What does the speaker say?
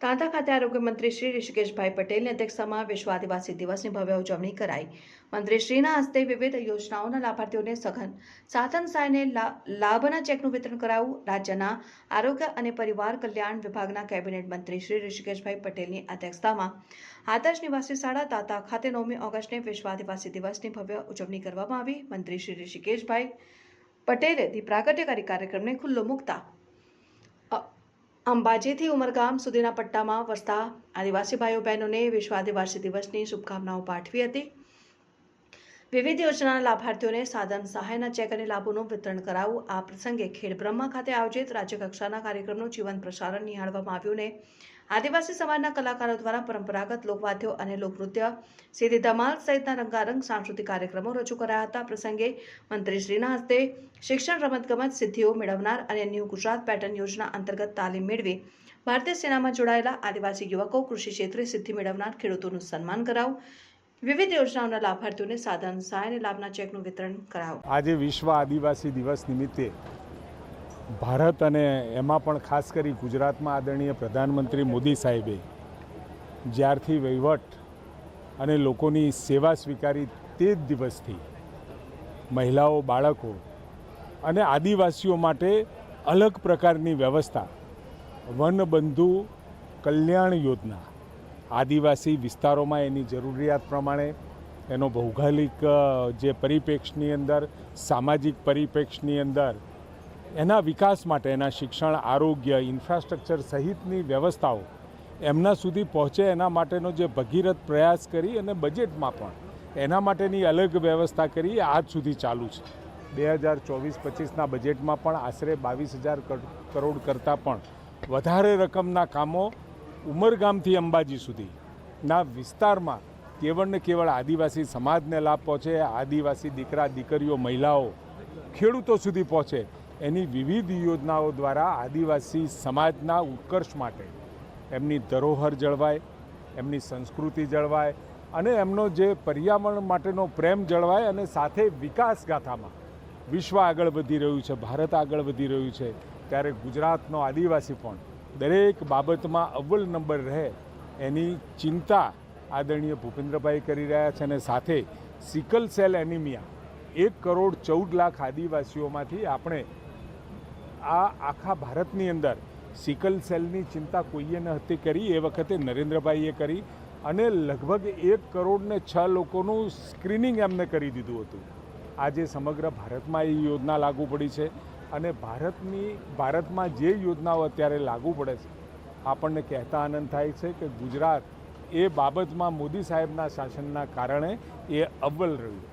તાંતા ખાતે આરોગ્ય મંત્રી શ્રી ઋષિકેશભાઈ પટેલની અધ્યક્ષતામાં વિશ્વ આદિવાસી દિવસની ભવ્ય ઉજવણી કરાઈ. મંત્રીશ્રીના હસ્તે વિવિધ યોજનાઓના લાભાર્થીઓને સઘન સાધન સહાયને લાભના ચેકનું વિતરણ કરાયું. રાજ્યના આરોગ્ય અને પરિવાર કલ્યાણ વિભાગના કેબિનેટ મંત્રી શ્રી ઋષિકેશભાઈ પટેલની અધ્યક્ષતામાં આદર્શ નિવાસી શાળા તાતા ખાતે નવમી ઓગસ્ટને વિશ્વ આદિવાસી દિવસની ભવ્ય ઉજવણી કરવામાં આવી. મંત્રી શ્રી ઋષિકેશભાઈ પટેલે દીપ્રાગટ્યકારી કાર્યક્રમને ખુલ્લો મૂકતા અંબાજીથી ઉમરગામ સુધીના પટ્ટામાં વસતા આદિવાસી ભાઈઓ બહેનોને વિશ્વ આદિવાસી દિવસની શુભકામનાઓ પાઠવી હતી. વિવિધ યોજનાના લાભાર્થીઓને સાધન સહાયના ચેક અને લાભોનું વિતરણ કરાવવું. આ પ્રસંગે ખેડબ્રહ્મા ખાતે આયોજિત રાજ્યકક્ષાના કાર્યક્રમનું જીવંત પ્રસારણ નિહાળવામાં આવ્યું ને આદિવાસી સમાજના કલાકારો દ્વારા પરંપરાગત લોકવાદ્યો અને લોકનૃત્ય, સીધી ધમાલ સહિતના રંગારંગ સાંસ્કૃતિક કાર્યક્રમો રજૂ કરાયા હતા. પ્રસંગે મંત્રીશ્રીના હસ્તે શિક્ષણ રમતગમત સિદ્ધિઓ મેળવનાર અને ન્યૂ ગુજરાત પેટર્ન યોજના અંતર્ગત તાલીમ મેળવી ભારતીય સેનામાં જોડાયેલા આદિવાસી યુવકો કૃષિ ક્ષેત્રે સિદ્ધિ મેળવનાર ખેડૂતોનું સન્માન કરાવું. વિવિધ યોજનાઓના લાભાર્થીઓને સાધન, સહાય અને લાભના ચેકનું વિતરણ કરાવું. આજે વિશ્વ આદિવાસી દિવસ નિમિત્તે ભારત અને એમાં પણ ખાસ કરી ગુજરાતમાં આદરણીય પ્રધાનમંત્રી મોદી સાહેબે જ્યારથી વહીવટ અને લોકોની સેવા સ્વીકારી તે જ દિવસથી મહિલાઓ, બાળકો અને આદિવાસીઓ માટે અલગ પ્રકારની વ્યવસ્થા વનબંધુ કલ્યાણ યોજના. આદિવાસી વિસ્તારોમાં એની જરૂરિયાત પ્રમાણે એનો ભૌગોલિક જે પરિપ્રેક્ષની અંદર, સામાજિક પરિપ્રેક્ષની અંદર એના વિકાસ માટે એના શિક્ષણ, આરોગ્ય, ઇન્ફ્રાસ્ટ્રક્ચર સહિતની વ્યવસ્થાઓ એમના સુધી પહોંચે એના માટેનો જે ભગીરથ પ્રયાસ કરી અને બજેટમાં પણ એના માટેની અલગ વ્યવસ્થા કરી આજ સુધી ચાલુ છે. બે હજાર ચોવીસ પચીસના બજેટમાં પણ આશરે બાવીસ હજાર કરોડ કરતાં પણ વધારે રકમના કામો ઉમરગામથી અંબાજી સુધીના વિસ્તારમાં કેવળ ને કેવળ આદિવાસી સમાજને લાભ પહોંચે, આદિવાસી દીકરા, દીકરીઓ, મહિલાઓ ખેડૂતો સુધી પહોંચે એની વિવિધ યોજનાઓ દ્વારા આદિવાસી સમાજના ઉત્કર્ષ માટે એમની ધરોહર જળવાય, એમની સંસ્કૃતિ જળવાય અને એમનો જે પર્યાવરણ માટેનો પ્રેમ જળવાય અને સાથે વિકાસ ગાથામાં વિશ્વ આગળ વધી રહ્યું છે, ભારત આગળ વધી રહ્યું છે, ત્યારે ગુજરાતનો આદિવાસી પણ દરેક બાબતમાં અવ્વલ નંબર રહે એની ચિંતા આદરણીય ભૂપેન્દ્રભાઈ કરી રહ્યા છે અને સાથે સિકલ સેલ એનિમિયા, એક કરોડ ચૌદ લાખ આદિવાસીઓમાંથી આપણે આ આખા ભારતની અંદર સિકલ સેલની ચિંતા કોઈએ નહોતી કરી, એ વખતે નરેન્દ્રભાઈએ કરી અને લગભગ એક કરોડને છ લોકોનું સ્ક્રીનિંગ એમને કરી દીધું હતું. આજે સમગ્ર ભારતમાં એ યોજના લાગુ પડી છે અને ભારતની, ભારતમાં જે યોજનાઓ અત્યારે લાગુ પડે છે, આપણને કહેતા આનંદ થાય છે કે ગુજરાત એ બાબતમાં મોદી સાહેબના શાસનના કારણે એ અવ્વલ રહ્યું.